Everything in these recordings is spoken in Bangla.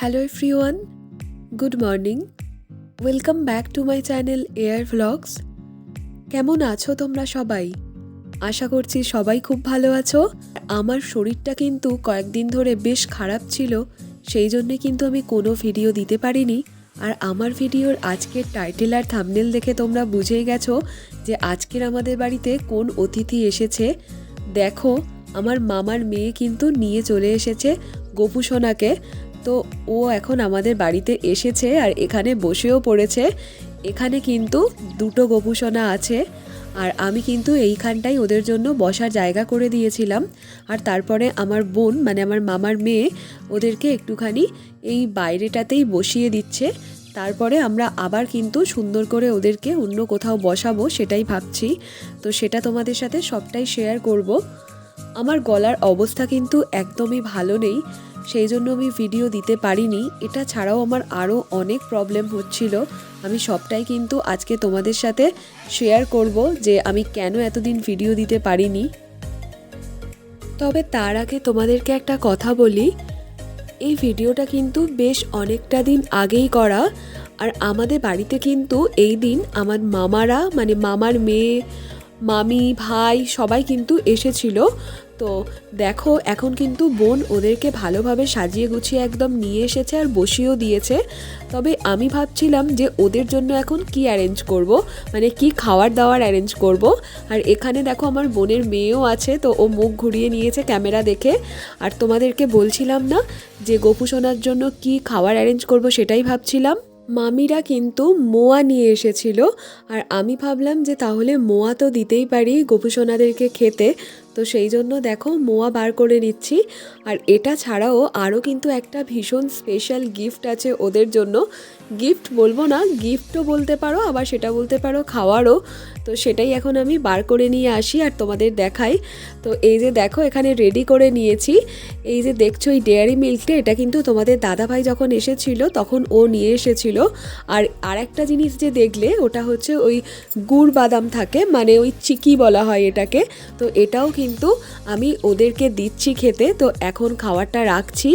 Hello everyone good morning welcome back to my channel air vlogs কেমন আছো তোমরা সবাই? আশা করছি সবাই খুব ভালো আছো। আমার শরীরটা কিন্তু কয়েকদিন ধরে বেশ খারাপ ছিল, সেই জন্যে কিন্তু আমি কোনো ভিডিও দিতে পারিনি। আর আমার ভিডিওর আজকের টাইটেল আর থামনেল দেখে তোমরা বুঝেই গেছো যে আজকের আমাদের বাড়িতে কোন অতিথি এসেছে। দেখো, আমার মামার মেয়ে কিন্তু নিয়ে চলে এসেছে গোপুসোনাকে। তো ও এখন আমাদের বাড়িতে এসেছে আর এখানে বসেও পড়েছে। এখানে কিন্তু দুটো গোপুসোনা আছে আর আমি কিন্তু এইখানটাই ওদের জন্য বসার জায়গা করে দিয়েছিলাম। আর তারপরে আমার বোন মানে আমার মামার মেয়ে, ওদেরকে একটুখানি এই বাইরেটাতেই বসিয়ে দিচ্ছে। তারপরে আমরা আবার কিন্তু সুন্দর করে ওদেরকে অন্য কোথাও বসাবো সেটাই ভাবছি। তো সেটা তোমাদের সাথে সবটাই শেয়ার করব। আমার গলার অবস্থা কিন্তু একদমই ভালো নেই। সেই জন্য আমি ভিডিও দিতে পারিনি। এটা ছাড়াও আমার আরও অনেক প্রবলেম হচ্ছিল। আমি সবটাই কিন্তু আজকে তোমাদের সাথে শেয়ার করব যে আমি কেন এতদিন ভিডিও দিতে পারিনি। তবে তার আগে তোমাদেরকে একটা কথা বলি। এই ভিডিওটা কিন্তু বেশ অনেকটা দিন আগেই করা। আর আমাদের বাড়িতে কিন্তু এই দিন আমার মামারা মানে মামার মেয়ে মামি, ভাই সবাই কিন্তু এসেছিল। তো দেখো, এখন কিন্তু বোন ওদেরকে ভালোভাবে সাজিয়ে গুছিয়ে একদম নিয়ে এসেছে আর বসিয়েও দিয়েছে। তবে আমি ভাবছিলাম যে ওদের জন্য এখন কি অ্যারেঞ্জ করব? মানে কি খাওয়ার দাওয়ার অ্যারেঞ্জ করব? আর এখানে দেখো আমার বোনের মেয়েও আছে, তো ও মুখ ঘুরিয়ে নিয়েছে ক্যামেরা দেখে। আর তোমাদেরকে বলছিলাম না যে গোপুসোনার জন্য কি খাওয়ার অ্যারেঞ্জ করব সেটাই ভাবছিলাম। মামিরা কিন্তু মোয়া নিয়ে এসেছিল। আর আমি ভাবলাম যে তাহলে মোয়া তো দিতেই পারি, গোপুসোনাদেরকে খেতে। তো সেই জন্য দেখো মোয়া বার করে নিচ্ছি। আর এটা ছাড়াও আরও কিন্তু একটা ভীষণ স্পেশাল গিফট আছে ওদের জন্য। গিফট বলব না গিফটও বলতে পারো, আবার সেটা বলতে পারো খাওয়ারও। তো সেটাই এখন আমি বার করে নিয়ে আসি আর তোমাদের দেখাই। তো এই যে দেখো এখানে রেডি করে নিয়েছি। এই যে দেখছ এই ডেয়ারি মিল্কটা এটা কিন্তু তোমাদের দাদাভাই যখন এসেছিল তখন ও নিয়ে এসেছিল। আর আরেকটা জিনিস যে দেখলে ওটা হচ্ছে ওই গুড় বাদাম থাকে মানে ওই চিকি বলা হয় এটাকে। তো এটাও কিন্তু আমি ওদেরকে দিচ্ছি খেতে, তো এখন খাবারটা রাখছি।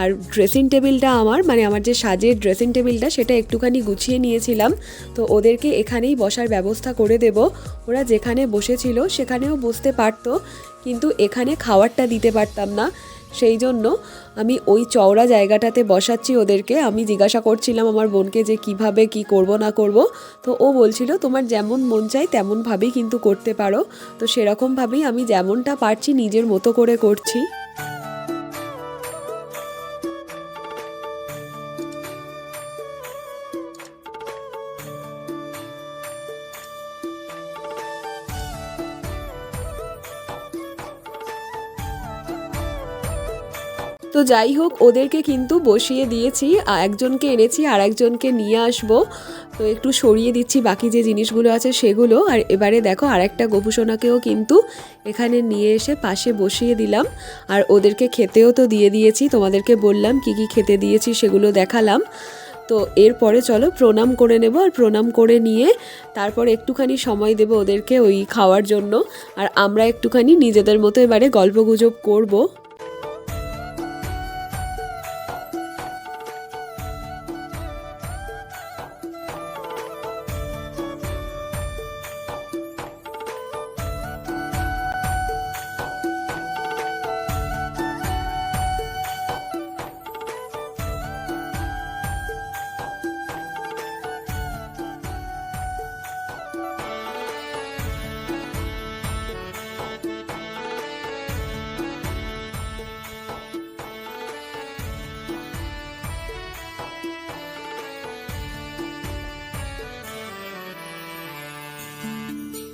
আর ড্রেসিং টেবিলটা আমার মানে আমার যে সাজের ড্রেসিং টেবিলটা সেটা একটুখানি গুছিয়ে নিয়েছিলাম। তো ওদেরকে এখানেই বসার ব্যবস্থা করে দেব। ওরা যেখানে বসেছিল সেখানেও বসতে পারতো, কিন্তু এখানে খাবারটা দিতে পারতাম না। সেই জন্য আমি ওই চওড়া জায়গাটাতে বসাচ্ছি ওদেরকে। আমি জিজ্ঞাসা করছিলাম আমার বোনকে যে কীভাবে কি করব, না করব। তো ও বলছিল, তোমার যেমন মন চাই তেমনভাবেই কিন্তু করতে পারো। তো সেরকমভাবেই আমি যেমনটা পারছি নিজের মতো করে করছি। তো যাই হোক, ওদেরকে কিন্তু বসিয়ে দিয়েছি। একজনকে এনেছি আর একজনকে নিয়ে আসব। তো একটু সরিয়ে দিচ্ছি বাকি যে জিনিসগুলো আছে সেগুলো। আর এবারে দেখো আর একটা গোপুসোনাকেও কিন্তু এখানে নিয়ে এসে পাশে বসিয়ে দিলাম। আর ওদেরকে খেতেও তো দিয়ে দিয়েছি। তোমাদেরকে বললাম কি কি খেতে দিয়েছি সেগুলো দেখালাম। তো এরপরে চলো প্রণাম করে নেব। আর প্রণাম করে নিয়ে তারপর একটুখানি সময় দেব ওদেরকে ওই খাওয়ার জন্য। আর আমরা একটুখানি নিজেদের মতো এবারে গল্পগুজব করব।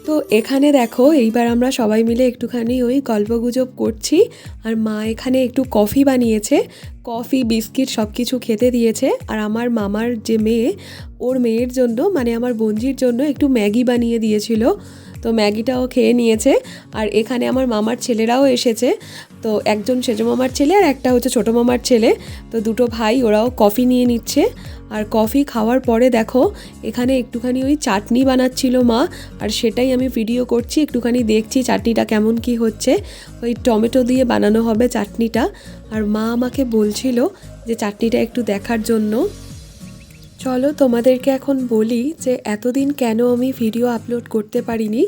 তো এখানে দেখো, এইবার আমরা সবাই মিলে একটুখানি ওই গল্পগুজব করছি। আর মা এখানে একটু কফি বানিয়েছে। কফি, বিস্কিট সব কিছু খেতে দিয়েছে। আর আমার মামার যে মেয়ে, ওর মেয়ের জন্য মানে আমার বঞ্জির জন্য একটু ম্যাগি বানিয়ে দিয়েছিল। তো ম্যাগিটাও খেয়ে নিয়েছে। আর এখানে আমার মামার ছেলেরাও এসেছে। তো একজন সেজো মামার ছেলে আর একটা হচ্ছে ছোটো মামার ছেলে। তো দুটো ভাই ওরাও কফি নিয়ে নিচ্ছে। আর কফি খাওয়ার পরে দেখো, এখানে একটুখানি ওই চাটনি বানাচ্ছিল মা। আর সেটাই আমি ভিডিও করছি, একটুখানি দেখছি চাটনিটা কেমন কি হচ্ছে। ওই টমেটো দিয়ে বানানো হবে চাটনিটা। আর মা আমাকে বলছিল যে চাটনিটা একটু দেখার জন্য। চলো তোমাদেরকে এখন বলি যে এতদিন কেন আমি ভিডিও আপলোড করতে পারিনি?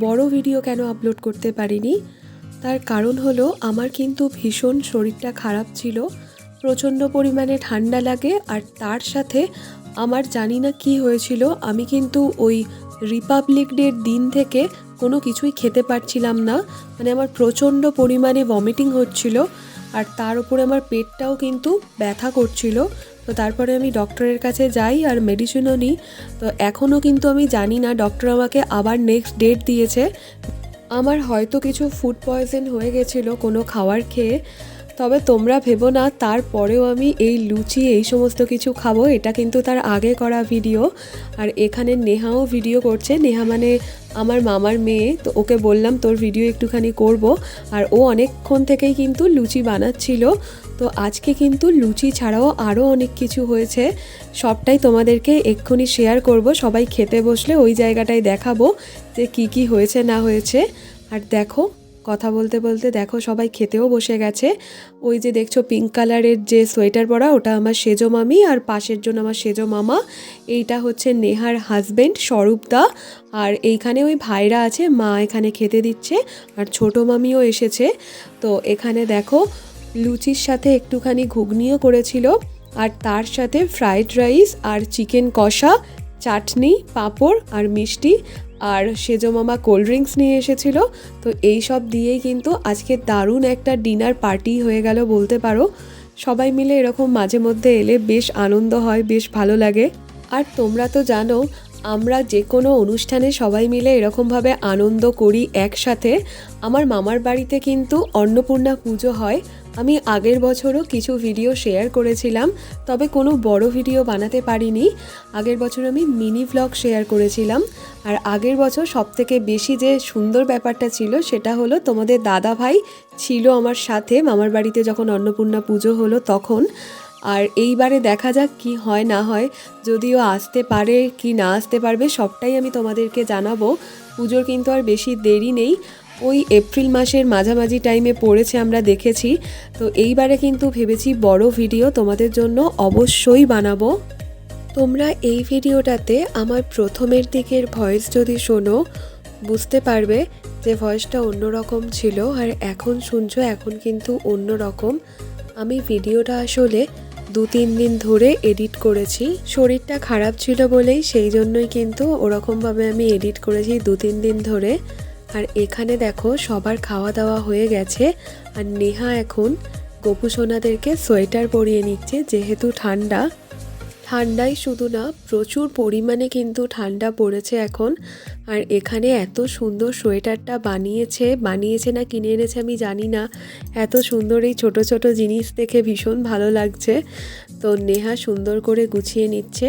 বড় ভিডিও কেন আপলোড করতে পারিনি? তার কারণ হলো, আমার কিন্তু ভীষণ শরীরটা খারাপ ছিল, প্রচণ্ড পরিমাণে ঠান্ডা লাগে, আর তার সাথে আমার জানি না কি হয়েছিল, আমি কিন্তু ওই রিপাবলিক ডের দিন থেকে কোনো কিছুই খেতে পারছিলাম না মানে আমার প্রচণ্ড পরিমাণে ভমিটিং হচ্ছিল, আর তার উপরে আমার পেটটাও কিন্তু ব্যথা করছিল। তো তারপরে আমি ডক্টরের কাছে যাই আর মেডিসিনও নিই, তো এখনও কিন্তু আমি জানি না ডক্টর আমাকে আবার নেক্সট ডেট দিয়েছে। আমার হয়তো কিছু ফুড পয়জন হয়ে গেছিল কোনো খাওয়ার খেয়ে তবে তোমরা ভেবো না, তারপরেও আমি এই লুচি, এই সমস্ত কিছু খাব। এটা কিন্তু তার আগে করা ভিডিও। আর এখানে নেহাও ভিডিও করছে। নেহা মানে আমার মামার মেয়ে। তো ওকে বললাম, তোর ভিডিও একটুখানি করব। আর ও অনেকক্ষণ থেকেই কিন্তু লুচি বানাচ্ছিল। তো আজকে কিন্তু লুচি ছাড়াও আরও অনেক কিছু হয়েছে। সবটাই তোমাদেরকে এক্ষুনি শেয়ার করব। সবাই খেতে বসলে ওই জায়গাটায় দেখাবো যে কি কি হয়েছে, না হয়েছে। আর দেখো কথা বলতে বলতে দেখো সবাই খেতেও বসে গেছে। ওই যে দেখছ পিঙ্ক কালারের যে সোয়েটার পরা, ওটা আমার সেজো মামি আর পাশের জন্য আমার সেজো মামা। এইটা হচ্ছে নেহার হাজবেন্ড স্বরূপদা আর এইখানে ওই ভাইরা আছে, মা এখানে খেতে দিচ্ছে আর ছোট মামিও এসেছে। তো এখানে দেখো লুচির সাথে একটুখানি ঘুগনিও করেছিল আর তার সাথে ফ্রাইড রাইস আর চিকেন কষা, চাটনি, পাঁপড় আর মিষ্টি। আর সেজো মামা কোল্ড ড্রিঙ্কস নিয়ে এসেছিল। তো এই সব দিয়েই কিন্তু আজকে দারুণ একটা ডিনার পার্টি হয়ে গেল বলতে পারো। সবাই মিলে এরকম মাঝে মধ্যে এলে বেশ আনন্দ হয়, বেশ ভালো লাগে। আর তোমরা তো জানো, আমরা যে কোনো অনুষ্ঠানে সবাই মিলে এরকমভাবে আনন্দ করি একসাথে। আমার মামার বাড়িতে কিন্তু অন্নপূর্ণা পুজো হয়। আমি আগের বছরও কিছু ভিডিও শেয়ার করেছিলাম, তবে কোনো বড় ভিডিও বানাতে পারিনি। আগের বছর আমি মিনি ভ্লগ শেয়ার করেছিলাম, আর আগের বছর সবথেকে বেশি যে সুন্দর ব্যাপারটা ছিল সেটা হলো তোমাদের দাদা ভাই ছিল আমার সাথে, মামার বাড়িতে যখন অন্নপূর্ণা পুজো হলো তখন। আর এইবারে দেখা যাক কি হয় না হয়, যদিও আসতে পারে কি না আসতে পারবে সবটাই আমি তোমাদেরকে জানাব। পুজোর কিন্তু আর বেশি দেরি নেই ওই এপ্রিল মাসের মাঝামাঝি টাইমে পড়েছে আমরা দেখেছি। তো এইবারে কিন্তু ভেবেছি বড় ভিডিও তোমাদের জন্য অবশ্যই বানাবো। তোমরা এই ভিডিওটাতে আমার প্রথমের দিকের ভয়েস যদি শোনো, বুঝতে পারবে যে ভয়েসটা অন্যরকম ছিল আর এখন শুনছো, এখন কিন্তু অন্য রকম আমি ভিডিওটা আসলে দু, তিন দিন ধরে এডিট করেছি। শরীরটা খারাপ ছিল বলেই সেই জন্যই কিন্তু ওরকমভাবে আমি এডিট করেছি দু, তিন দিন ধরে। আর এখানে দেখো সবার খাওয়া দাওয়া হয়ে গেছে, আর নেহা এখন গোপু সোনাদেরকে সোয়েটার পরিয়ে নিচ্ছে যেহেতু ঠান্ডা। ঠান্ডাই শুধু না, প্রচুর পরিমাণে কিন্তু ঠান্ডা পড়েছে এখন। আর এখানে এত সুন্দর সোয়েটারটা বানিয়েছে বানিয়েছে না কিনে এনেছে আমি জানি না। এত সুন্দর এই ছোট ছোট জিনিস দেখে ভীষণ ভালো লাগছে। তো নেহা সুন্দর করে গুছিয়ে নিচ্ছে।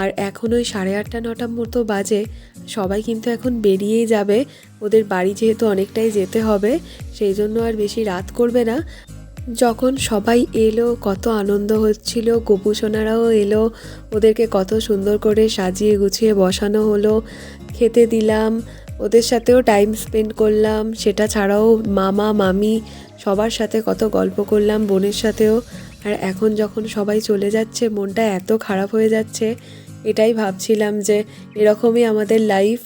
আর এখন ওই সাড়ে আটটা নটার মতো বাজে। সবাই কিন্তু এখন বেরিয়েই যাবে। ওদের বাড়ি যেহেতু অনেকটাই যেতে হবে, সেই জন্য আর বেশি রাত করবে না। যখন সবাই এলো, কত আনন্দ হচ্ছিল। গোপুসোনারাও এলো, ওদেরকে কত সুন্দর করে সাজিয়ে গুছিয়ে বসানো হলো। খেতে দিলাম, ওদের সাথেও টাইম স্পেন্ড করলাম। সেটা ছাড়াও মামা, মামি সবার সাথে কত গল্প করলাম বোনের সাথেও। আর এখন যখন সবাই চলে যাচ্ছে, মনটা এত খারাপ হয়ে যাচ্ছে। এটাই ভাবছিলাম যে, এরকমই আমাদের লাইফ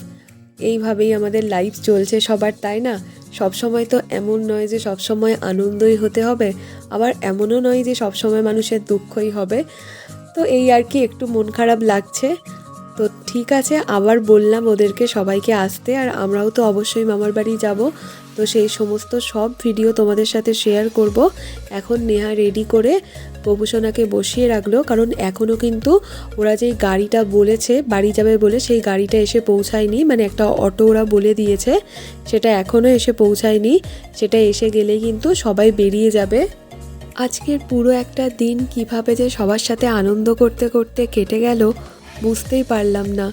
এইভাবেই আমাদের লাইফ চলছে সবার, তাই না? সবসময় তো এমন নয় যে সবসময় আনন্দই হতে হবে, আবার এমনও নয় যে সবসময় মানুষের দুঃখই হবে। তো এই আর কি, একটু মন খারাপ লাগছে। তো ঠিক আছে, আবার বললাম ওদেরকে সবাইকে আসতে আর আমরাও তো অবশ্যই মামার বাড়ি যাব। তো সেই সমস্ত সব ভিডিও তোমাদের সাথে শেয়ার করব। এখন নেহা রেডি করে প্রভূষণাকে বসিয়ে রাখল, কারণ এখনও কিন্তু ওরা যেই গাড়িটা বলেছে, বাড়ি যাবে বলে সেই গাড়িটা এসে পৌঁছায়নি। মানে একটা অটো ওরা বলে দিয়েছে, সেটা এখনও এসে পৌঁছায়নি। সেটা এসে গেলেই কিন্তু সবাই বেরিয়ে যাবে। আজকের পুরো একটা দিন কীভাবে যে সবার সাথে আনন্দ করতে করতে কেটে গেল বুঝতেই পারলাম না।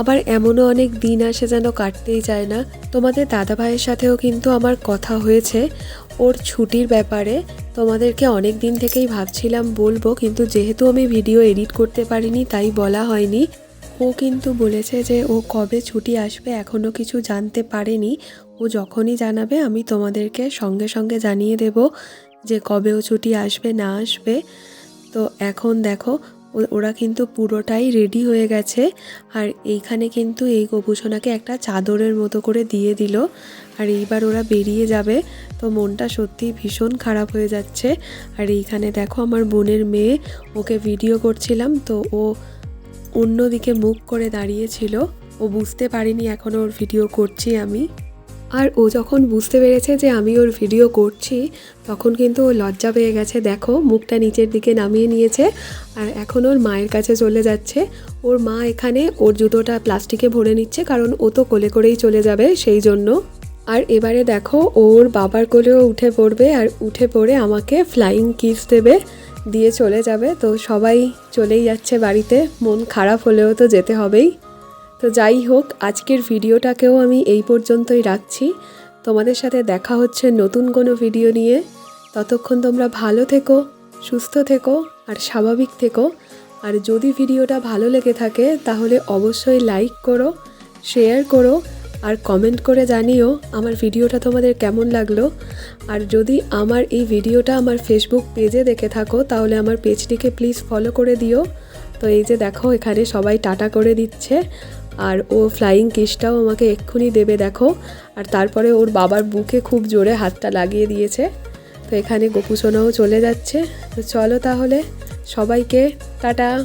আবার এমনও অনেক দিন আসে যেন কাটতেই চায় না। তোমাদের দাদা ভাইয়ের সাথেও কিন্তু আমার কথা হয়েছে। ওর ছুটির ব্যাপারে তোমাদেরকে অনেক দিন থেকেই ভাবছিলাম বলব, কিন্তু যেহেতু আমি ভিডিও এডিট করতে পারিনি, তাই বলা হয়নি। ও কিন্তু বলেছে যে ও কবে ছুটি আসবে, এখনও কিছু জানতে পারেনি। ও যখনই জানাবে, আমি তোমাদেরকে সঙ্গে সঙ্গে জানিয়ে দেব যে কবে ও ছুটি আসবে, না আসবে। তো এখন দেখো ওরা কিন্তু পুরোটাই রেডি হয়ে গেছে। আর এইখানে কিন্তু এই গোপুসোনাকে একটা চাদরের মতো করে দিয়ে দিল। আর এইবার ওরা বেরিয়ে যাবে। তো মনটা সত্যিই ভীষণ খারাপ হয়ে যাচ্ছে। আর এইখানে দেখো আমার বোনের মেয়ে, ওকে ভিডিও করছিলাম। তো ও অন্যদিকে মুখ করে দাঁড়িয়েছিল ও বুঝতে পারিনি এখনও ওর ভিডিও করছি আমি। আর ও যখন বুঝতে পেরেছে যে আমি ওর ভিডিও করছি, তখন কিন্তু ও লজ্জা পেয়ে গেছে। দেখো, মুখটা নিচের দিকে নামিয়ে নিয়েছে আর এখন ওর মায়ের কাছে চলে যাচ্ছে। ওর মা এখানে ওর জুতোটা প্লাস্টিকে ভরে নিচ্ছে, কারণ ও তো কোলে করেই চলে যাবে সেই জন্য। আর এবারে দেখো, ওর বাবার কোলেও উঠে পড়বে আর উঠে পড়ে আমাকে ফ্লাইং কিস দেবে, দিয়ে চলে যাবে। তো সবাই চলেই যাচ্ছে বাড়িতে, মন খারাপ হলেও তো যেতে হবেই। তো যাই হোক, আজকের ভিডিওটাকেও আমি এই পর্যন্তই রাখছি। তোমাদের সাথে দেখা হচ্ছে নতুন কোনো ভিডিও নিয়ে। ততক্ষণ তোমরা ভালো থেকো, সুস্থ থেকো আর স্বাভাবিক থেকো। আর যদি ভিডিওটা ভালো লেগে থাকে, তাহলে অবশ্যই লাইক করো, শেয়ার করো আর কমেন্ট করে জানিও আমার ভিডিওটা তোমাদের কেমন লাগল। আর যদি আমার এই ভিডিওটা আমার ফেসবুক পেজে দেখে থাকো, তাহলে আমার পেজটিকে প্লিজ ফলো করে দিও। তো এই যে দেখো, এখানে সবাই টাটা করে দিচ্ছে। আর ও ফ্লাইং কিসটাও আমাকে এক্ষুনি দেবে, দেখো। আর তারপরে ওর বাবার বুকে খুব জোরে হাতটা লাগিয়ে দিয়েছে। তো এখানে গোপুসোনাও চলে যাচ্ছে। তো চলো তাহলে, সবাইকে, টাটা।